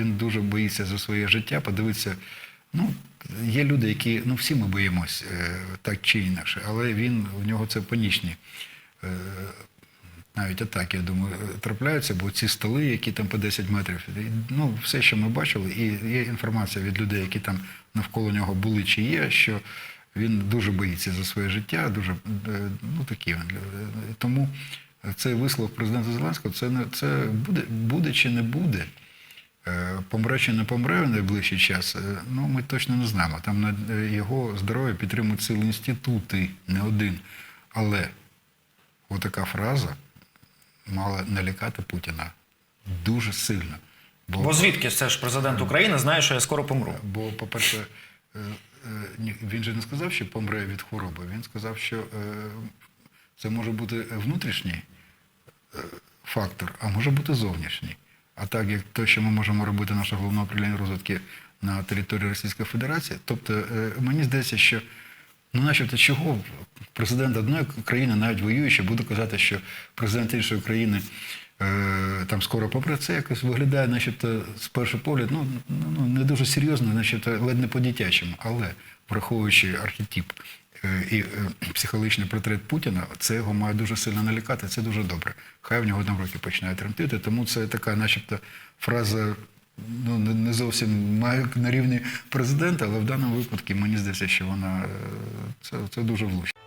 він дуже боїться за своє життя. Подивитися, ну є люди, які ну всі ми боїмось е, так чи інакше, але він у нього це панічні. е, Навіть атаки, я думаю, трапляються, бо ці столи, які там по 10 метрів, ну все, що ми бачили, і є інформація від людей, які там навколо нього були чи є, що він дуже боїться за своє життя, дуже е, ну такий він. Тому цей вислов президента Зеленського, це не це буде, буде чи не буде. Е, Помре чи не помре в найближчий час, е, ну ми точно не знаємо. Там на е, його здоров'я підтримують цілі інститути, не один. Але отака фраза мала налякати Путіна дуже сильно. Бо звідки все ж президент України знає, що я скоро помру? Бо, по-перше, він же не сказав, що помре від хвороби. Він сказав, що це може бути внутрішній фактор, а може бути зовнішній. А так як те, що ми можемо робити наше головне управління розвитки на території Російської Федерації, тобто е, мені здається, що ну, начебто, чого президент одної країни, навіть воюючи, буде казати, що президент іншої країни е, там скоро попри це якось виглядає, начебто, з першого погляду, ну, ну не дуже серйозно, начебто ледь не по-дитячому, але враховуючи архетип і е, психологічний портрет Путіна, це його має дуже сильно налякати. Це дуже добре. Хай в нього там починає тремтити. Тому це така, начебто, фраза. Ну, не зовсім має на рівні президента, але в даному випадку мені здається, що вона е, це, це дуже влучно.